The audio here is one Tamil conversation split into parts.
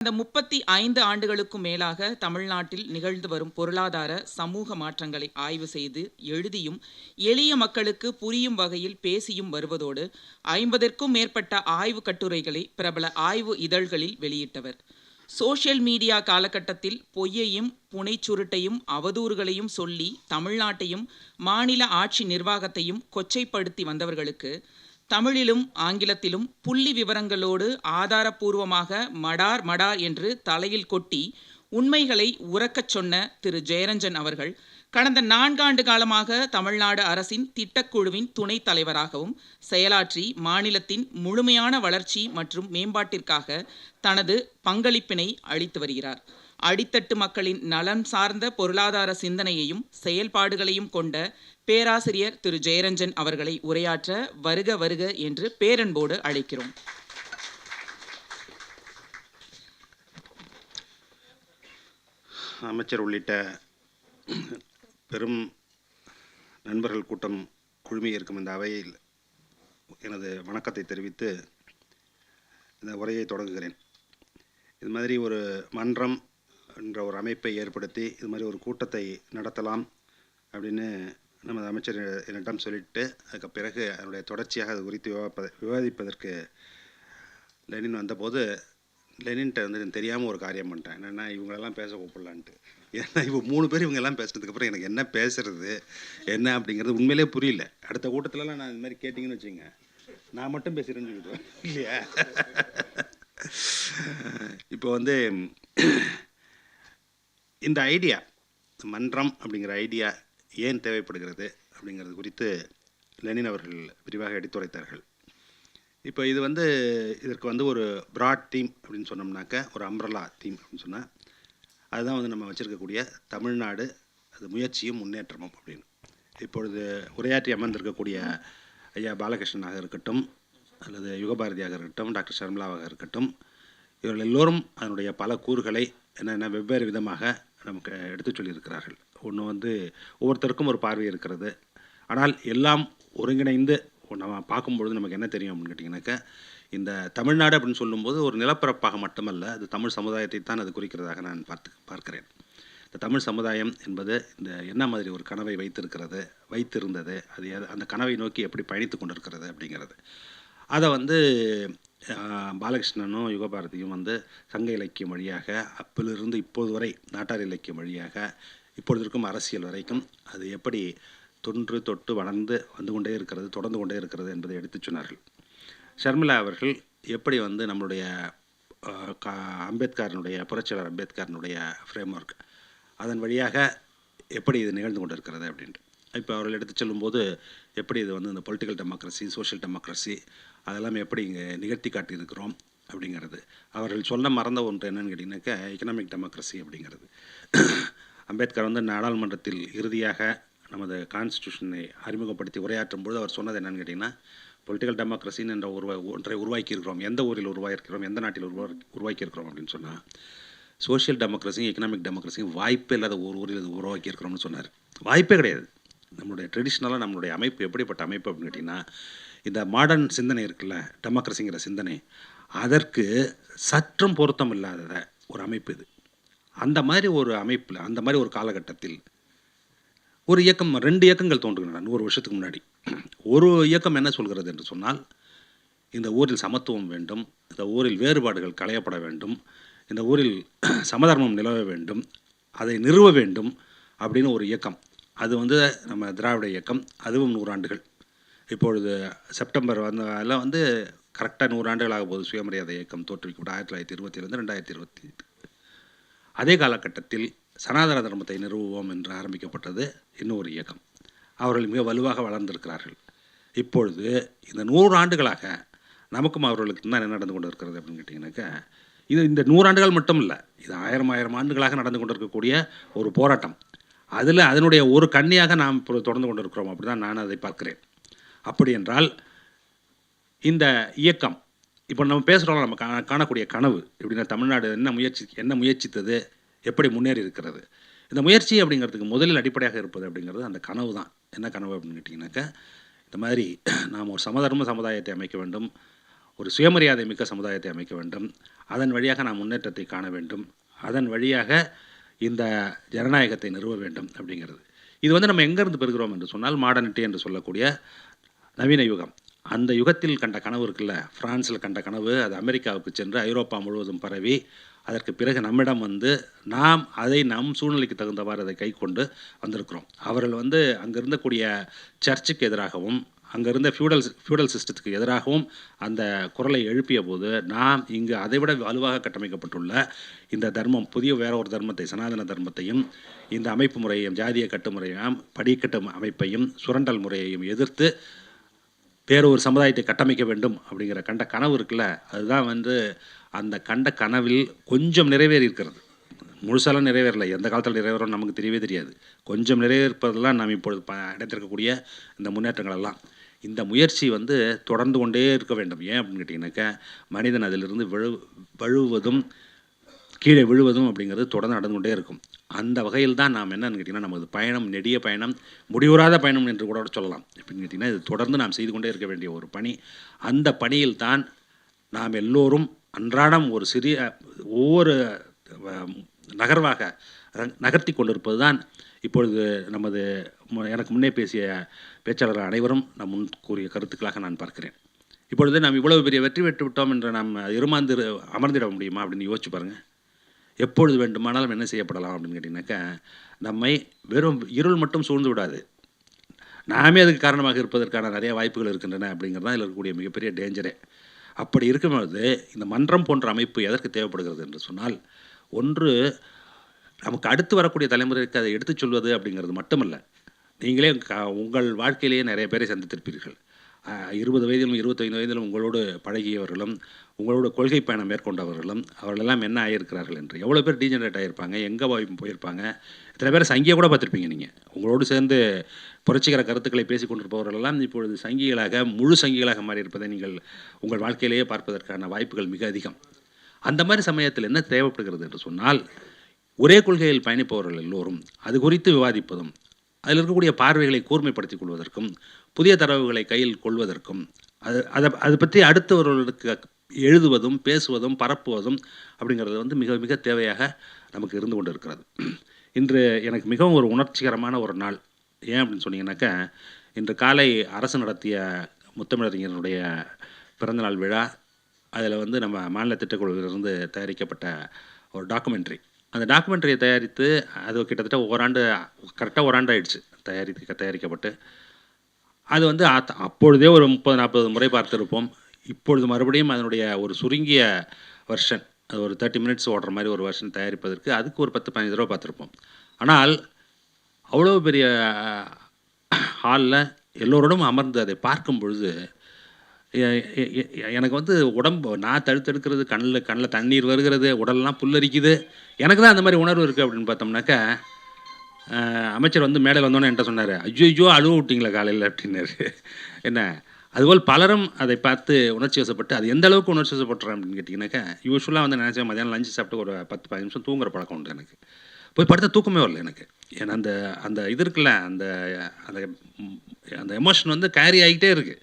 கடந்த முப்பத்தி ஐந்து ஆண்டுகளுக்கும் மேலாக தமிழ்நாட்டில் நிகழ்ந்து வரும் பொருளாதார சமூக மாற்றங்களை ஆய்வு செய்து எழுதியும் எளிய மக்களுக்கு புரியும் வகையில் பேசியும் வருவதோடு ஐம்பதற்கும் மேற்பட்ட ஆய்வு கட்டுரைகளை பிரபல ஆய்வு இதழ்களில் வெளியிட்டவர். சோஷியல் மீடியா காலகட்டத்தில் பொய்யையும் புனைச்சுருட்டையும் அவதூறுகளையும் சொல்லி தமிழ்நாட்டையும் மாநில ஆட்சி நிர்வாகத்தையும் கொச்சைப்படுத்தி வந்தவர்களுக்கு தமிழிலும் ஆங்கிலத்திலும் புள்ளி விவரங்களோடு ஆதாரபூர்வமாக மடார் மடார் என்று தலையில் கொட்டி உண்மைகளை உறக்கச் சொன்ன திரு. ஜெயரஞ்சன் அவர்கள் கடந்த நான்காண்டு காலமாக தமிழ்நாடு அரசின் திட்டக்குழுவின் துணைத் தலைவராகவும் செயலாற்றி மாநிலத்தின் முழுமையான வளர்ச்சி மற்றும் மேம்பாட்டிற்காக தனது பங்களிப்பினை அளித்து வருகிறார். அடித்தட்டு மக்களின் நலன் சார்ந்த பொருளாதார சிந்தனையையும் செயல்பாடுகளையும் கொண்ட பேராசிரியர் திரு. ஜெயரஞ்சன் அவர்களை உரையாற்ற வருக வருக என்று பேரன்போடு அழைக்கிறோம். அமைச்சர் உள்ளிட்ட பெரும் நண்பர்கள் கூட்டம் குழுமி இருக்கும் இந்த அவையில் எனது வணக்கத்தை தெரிவித்து இந்த உரையை தொடங்குகிறேன். இது மாதிரி ஒரு மன்றம் என்ற ஒரு அமைப்பை ஏற்படுத்தி இது மாதிரி ஒரு கூட்டத்தை நடத்தலாம் அப்படின்னு நமது அமைச்சர் என்னிடம் சொல்லிட்டு அதுக்கு பிறகு அதனுடைய தொடர்ச்சியாக அது குறித்து விவாதிப்ப விவாதிப்பதற்கு லெனின் வந்தபோது லெனின்ட்ட வந்து எனக்கு தெரியாமல் ஒரு காரியம் பண்ணிட்டேன் என்னென்னா இவங்களெல்லாம் பேச கூப்பிடலான்ட்டு. ஏன்னா இப்போ மூணு பேர் இவங்கெல்லாம் பேசுனதுக்கப்புறம் எனக்கு என்ன பேசுறது என்ன அப்படிங்கிறது உண்மையிலே புரியல. அடுத்த கூட்டத்திலலாம் நான் இந்த மாதிரி கேட்டிங்கன்னு வச்சுங்க நான் மட்டும் பேசுகிறேன்னு சொல்லிடுவேன் இல்லையா? இப்போ வந்து இந்த ஐடியா மன்றம் அப்படிங்கிற ஐடியா ஏன் தேவைப்படுகிறது அப்படிங்கிறது குறித்து லெனின் அவர்கள் விரிவாக எடுத்துரைத்தார்கள். இப்போ இது வந்து இதற்கு வந்து ஒரு பிராட் தீம் அப்படின்னு சொன்னோம்னாக்க ஒரு அம்ரலா தீம் அப்படின்னு சொன்னால் அதுதான் வந்து நம்ம வச்சுருக்கக்கூடிய தமிழ்நாடு அது முயற்சியும் முன்னேற்றமும் அப்படின்னு. இப்பொழுது உரையாற்றி அமர்ந்திருக்கக்கூடிய ஐயா பாலகிருஷ்ணனாக இருக்கட்டும் அல்லது யுகபாரதியாக இருக்கட்டும் டாக்டர் ஷர்மிளாவாக இருக்கட்டும் இவர்கள் எல்லோரும் அதனுடைய பல கூறுகளை என்னென்ன வெவ்வேறு விதமாக நமக்கு எடுத்துச் சொல்லியிருக்கிறார்கள். ஒன்று வந்து ஒவ்வொருத்தருக்கும் ஒரு பார்வை இருக்கிறது. ஆனால் எல்லாம் ஒருங்கிணைந்து நம்ம பார்க்கும்பொழுது நமக்கு என்ன தெரியும் அப்படின்னு கேட்டிங்கனாக்கா இந்த தமிழ்நாடு அப்படின்னு சொல்லும்போது ஒரு நிலப்பரப்பாக மட்டுமல்ல அது தமிழ் சமுதாயத்தை தான் அது குறிக்கிறதாக நான் பார்த்து பார்க்கிறேன். இந்த தமிழ் சமுதாயம் என்பது இந்த என்ன மாதிரி ஒரு கனவை வைத்திருக்கிறது வைத்திருந்தது அது அந்த கனவை நோக்கி எப்படி பயணித்து கொண்டிருக்கிறது அப்படிங்கிறது. அதை வந்து பாலகிருஷ்ணனும் யுகபாரதியும் வந்து சங்க இலக்கியம் வழியாக அப்பிலிருந்து இப்போது வரை நாட்டார் இலக்கியம் வழியாக இப்பொழுது இருக்கும் அரசியல் வரைக்கும் அது எப்படி தொன்று தொட்டு வளர்ந்து வந்து கொண்டே இருக்கிறது தொடர்ந்து கொண்டே இருக்கிறது என்பதை எடுத்துச் சொன்னார்கள். ஷர்மிளா அவர்கள் எப்படி வந்து நம்மளுடைய கா அம்பேத்கரனுடைய புரட்சியாளர் அம்பேத்கரனுடைய ஃப்ரேம் ஒர்க் அதன் வழியாக எப்படி இது நிகழ்ந்து கொண்டு இருக்கிறது அப்படின்ட்டு. இப்போ அவர்கள் எடுத்து செல்லும்போது எப்படி இது வந்து இந்த பொலிட்டிக்கல் டெமோக்ரஸி சோஷியல் டெமோக்ரஸி அதெல்லாம் எப்படி இங்கே நிகழ்த்தி காட்டியிருக்கிறோம் அப்படிங்கிறது. அவர்கள் சொல்ல மறந்த ஒன்று என்னன்னு கேட்டிங்கனாக்கா எக்கனாமிக் டெமோக்ரஸி அப்படிங்கிறது. அம்பேத்கர் வந்து நாடாளுமன்றத்தில் இறுதியாக நமது கான்ஸ்டியூஷனை அறிமுகப்படுத்தி உரையாற்றும் பொழுது அவர் சொன்னது என்னென்னு கேட்டிங்கன்னா பொலிட்டிக்கல் டெமோக்ரஸின்னு என்ற உருவா ஒன்றை உருவாக்கி இருக்கிறோம் எந்த ஊரில் உருவாக்கியிருக்கிறோம் எந்த நாட்டில் உருவா உருவாக்கி இருக்கிறோம் அப்படின்னு சொன்னால் சோஷியல் டெமோக்ரஸியும் எக்கனாமிக் டெமோக்ரஸியும் வாய்ப்பே இல்லாத ஒரு ஊரில் இது உருவாக்கி இருக்கிறோம்னு சொன்னார். வாய்ப்பே கிடையாது. நம்மளுடைய ட்ரெடிஷ்னலாக நம்மளுடைய அமைப்பு எப்படிப்பட்ட அமைப்பு அப்படின்னு கேட்டிங்கன்னா இந்த மாடர்ன் சிந்தனை இருக்குல்ல டெமோக்ரஸிங்கிற சிந்தனை அதற்கு சற்றும் பொருத்தம் இல்லாத ஒரு அமைப்பு இது. அந்த மாதிரி ஒரு அமைப்பில் அந்த மாதிரி ஒரு காலகட்டத்தில் ஒரு இயக்கம் ரெண்டு இயக்கங்கள் தோன்றுகின்றன நூறு வருஷத்துக்கு முன்னாடி. ஒரு இயக்கம் என்ன சொல்கிறது என்று சொன்னால் இந்த ஊரில் சமத்துவம் வேண்டும் இந்த ஊரில் வேறுபாடுகள் களையப்பட வேண்டும் இந்த ஊரில் சமதர்மம் நிலவ வேண்டும் அதை நிறுவ வேண்டும் அப்படின்னு ஒரு இயக்கம். அது வந்து நம்ம திராவிட இயக்கம் அதுவும் நூறாண்டுகள். இப்பொழுது செப்டம்பர் வந்து எல்லாம் வந்து கரெக்டாக நூறாண்டுகள் ஆக போகுது சுயமரியாதை இயக்கம் தோற்றுவிக்கப்பட்ட ஆயிரத்தி தொள்ளாயிரத்தி இருபத்திலிருந்து ரெண்டாயிரத்தி இருபத்தி அதே காலகட்டத்தில் சனாதன தர்மத்தை நிறுவுவோம் என்று ஆரம்பிக்கப்பட்டது இன்னொரு இயக்கம். அவர்கள் மிக வலுவாக வளர்ந்திருக்கிறார்கள். இப்பொழுது இந்த நூறு ஆண்டுகளாக நமக்கும் அவர்களுக்கு தான் என்ன நடந்து கொண்டு இருக்கிறது அப்படின்னு கேட்டிங்கனாக்கா இது இந்த நூறாண்டுகள் மட்டும் இல்லை இது ஆயிரம் ஆயிரம் ஆண்டுகளாக நடந்து கொண்டிருக்கக்கூடிய ஒரு போராட்டம். அதில் அதனுடைய ஒரு கண்ணியாக நாம் இப்போ தொடர்ந்து கொண்டிருக்கிறோம். அப்படி தான் நான் அதை பார்க்கிறேன். அப்படி என்றால் இந்த இயக்கம் இப்போ நம்ம பேசுகிறோம் நம்ம காணக்கூடிய கனவு எப்படின்னா தமிழ்நாடு என்ன முயற்சி என்ன முயற்சித்தது எப்படி முன்னேறி இருக்கிறது. இந்த முயற்சி அப்படிங்கிறதுக்கு முதலில் அடிப்படையாக இருப்பது அப்படிங்கிறது அந்த கனவு தான். என்ன கனவு அப்படின்னு கேட்டிங்கனாக்கா இந்த மாதிரி நாம் ஒரு சமதர்ம சமுதாயத்தை அமைக்க வேண்டும் ஒரு சுயமரியாதை மிக்க சமுதாயத்தை அமைக்க வேண்டும் அதன் வழியாக நாம் முன்னேற்றத்தை காண வேண்டும் அதன் வழியாக இந்த ஜனநாயகத்தை நிறுவ வேண்டும் அப்படிங்கிறது. இது வந்து நம்ம எங்கேருந்து பெறுகிறோம் என்று சொன்னால் மாடர்னிட்டி என்று சொல்லக்கூடிய நவீன யுகம். அந்த யுகத்தில் கண்ட கனவு இருக்குல்ல ஃப்ரான்ஸில் கண்ட கனவு அது அமெரிக்காவுக்கு சென்று ஐரோப்பா முழுவதும் பரவி அதற்கு பிறகு நம்மிடம் வந்து நாம் அதை நம் சூழ்நிலைக்கு தகுந்தவாறு அதை கை கொண்டு வந்திருக்கிறோம். அவர்கள் வந்து அங்கே இருந்தக்கூடிய சர்ச்சுக்கு எதிராகவும் அங்கே இருந்த ஃபியூடல் ஃபியூடல் சிஸ்டத்துக்கு எதிராகவும் அந்த குரலை எழுப்பிய போது நாம் இங்கு அதைவிட வலுவாக கட்டமைக்கப்பட்டுள்ள இந்த தர்மம் புதிய வேற ஒரு தர்மத்தை சனாதன தர்மத்தையும் இந்த அமைப்பு முறையையும் ஜாதிய கட்டுமுறையையும் படிக்கட்டு அமைப்பையும் சுரண்டல் முறையையும் எதிர்த்து வேறு ஒரு சமுதாயத்தை கட்டமைக்க வேண்டும் அப்படிங்கிற கண்ட கனவு இருக்குல்ல அதுதான் வந்து அந்த கண்ட கனவில் கொஞ்சம் நிறைவேறி இருக்கிறது. முழுசாலாம் நிறைவேறல எந்த காலத்தில் நிறைவேறும் நமக்கு தெரியவே தெரியாது. கொஞ்சம் நிறைவேற்பதெல்லாம் நாம் இப்பொழுது ப அடைந்திருக்கக்கூடிய இந்த முன்னேற்றங்கள் எல்லாம். இந்த முயற்சி வந்து தொடர்ந்து கொண்டே இருக்க வேண்டும். ஏன் அப்படின்னு கேட்டிங்கனாக்கா மனிதன் அதிலிருந்து விழு வழுவதும் கீழே விழுவதும் அப்படிங்கிறது தொடர்ந்து நடந்து கொண்டே இருக்கும். அந்த வகையில் தான் நாம் என்னன்னு கேட்டிங்கன்னா நமது பயணம் நெடிய பயணம் முடிவுறாத பயணம் என்று கூட சொல்லலாம். எப்படின்னு கேட்டிங்கன்னா இது தொடர்ந்து நாம் செய்து கொண்டே இருக்க வேண்டிய ஒரு பணி. அந்த பணியில் தான் நாம் எல்லோரும் அன்றாடம் ஒரு சிறிய ஒவ்வொரு நகர்வாக நகர்த்தி கொண்டிருப்பது தான் இப்பொழுது நமது எனக்கு முன்னே பேசிய பேச்சாளர்கள் அனைவரும் நான் முன் கூறிய கருத்துக்களாக நான் பார்க்கிறேன். இப்பொழுது நாம் இவ்வளவு பெரிய வெற்றி பெற்று விட்டோம் என்று நாம் இருமாந்து அமர்ந்திட முடியுமா அப்படின்னு யோசிச்சு பாருங்கள் எப்பொழுது வேண்டுமானாலும் என்ன செய்யப்படலாம் அப்படின்னு கேட்டிங்கனாக்கா நம்மை வெறும் இருள் மட்டும் சூழ்ந்து விடாது. நாமே அதுக்கு காரணமாக இருப்பதற்கான நிறைய வாய்ப்புகள் இருக்கின்றன அப்படிங்கிறது தான் இதில் இருக்கக்கூடிய மிகப்பெரிய டேஞ்சரே. அப்படி இருக்கும்போது இந்த மன்றம் போன்ற அமைப்பு எதற்கு தேவைப்படுகிறது என்று சொன்னால் ஒன்று நமக்கு அடுத்து வரக்கூடிய தலைமுறைக்கு அதை எடுத்துச் சொல்வது அப்படிங்கிறது மட்டுமல்ல. நீங்களே உங்கள் வாழ்க்கையிலேயே நிறைய பேரை சந்தித்திருப்பீர்கள். இருபது வயதிலும் இருபத்தைந்து வயதிலும் உங்களோடு பழகியவர்களும் உங்களோட கொள்கை பயணம் மேற்கொண்டவர்களும் அவர்களெல்லாம் என்ன ஆகியிருக்கிறார்கள் என்று எவ்வளோ பேர் டீஜெனரேட் ஆகியிருப்பாங்க எங்கே போய் போயிருப்பாங்க இத்தனை பேர் சங்கியை கூட பார்த்துருப்பீங்க நீங்கள் உங்களோடு சேர்ந்து புரட்சிகர கருத்துக்களை பேசிக் கொண்டிருப்பவர்களெல்லாம் இப்பொழுது சங்கிகளாக முழு சங்கிகளாக மாறியிருப்பதை நீங்கள் உங்கள் வாழ்க்கையிலேயே பார்ப்பதற்கான வாய்ப்புகள் மிக அதிகம். அந்த மாதிரி சமயத்தில் என்ன தேவைப்படுகிறது என்று சொன்னால் ஒரே கொள்கையில் பயணிப்பவர்கள் எல்லோரும் அது குறித்து விவாதிப்பதும் அதில் இருக்கக்கூடிய பார்வைகளை கூர்மைப்படுத்திக் கொள்வதற்கும் புதிய தரவுகளை கையில் கொள்வதற்கும் அது அதை அதை பற்றி அடுத்தவர்களுக்கு எழுதுவதும் பேசுவதும் பரப்புவதும் அப்படிங்கிறது வந்து மிக மிக தேவையாக நமக்கு இருந்து கொண்டு இருக்கிறது இன்று எனக்கு மிகவும் ஒரு உணர்ச்சிகரமான ஒரு நாள். ஏன் அப்படின்னு சொன்னீங்கன்னாக்கா இன்று காலை அரசு நடத்திய முத்தமிழறிஞருடைய பிறந்தநாள் விழா அதில் வந்து நம்ம மாநில திட்டக்குழுவிலிருந்து தயாரிக்கப்பட்ட ஒரு டாக்குமெண்ட்ரி. அந்த டாக்குமெண்ட்ரியை தயாரித்து அது கிட்டத்தட்ட ஓராண்டு கரெக்டாக ஓராண்டு ஆயிடுச்சு தயாரித்து தயாரிக்கப்பட்டு. அது வந்து அத்- அப்பொழுதே ஒரு முப்பது நாற்பது முறை பார்த்துருப்போம். இப்பொழுது மறுபடியும் அதனுடைய ஒரு சுருங்கிய வெர்ஷன் அது ஒரு தேர்ட்டி மினிட்ஸ் ஓடுற மாதிரி ஒரு வெர்ஷன் தயாரிப்பதற்கு அதுக்கு ஒரு பத்து பதினஞ்சு ரூபா பார்த்துருப்போம். ஆனால் அவ்வளோ பெரிய ஹாலில் எல்லோரோடும் அமர்ந்து அதை பார்க்கும் பொழுது எனக்கு வந்து உடம்பு நான் தடுத்தெடுக்கிறது கண்ணில் கண்ணில் தண்ணீர் வருகிறது உடலெல்லாம் புல்லரிக்குது. எனக்கு தான் அந்த மாதிரி உணர்வு இருக்குது அப்படின்னு பார்த்தோம்னாக்கா அமைச்சர் வந்து மேடையில் வந்தோன்னே என்கிட்ட சொன்னார் ஐயோ ஐயோ அழுவ விட்டிங்களா காலையில் அப்படின்னாரு. என்ன அதுபோல் பலரும் அதை பார்த்து உணர்ச்சி வசப்பட்டு அது எந்த அளவுக்கு உணர்ச்சி வசப்படுறேன் அப்படின்னு கேட்டிங்கனாக்கா யூஸ்வலாக வந்து நினச்சேன் மதியானம் லஞ்சு சாப்பிட்டு ஒரு பத்து பதினஞ்சு நிமிஷம் தூங்குற பழக்கம் உண்டு எனக்கு. போய் படுத்த தூக்கமே வரல எனக்கு. ஏன்னா அந்த அந்த இது இருக்குல்ல அந்த அந்த அந்த எமோஷன் வந்து கேரி ஆகிட்டே இருக்குது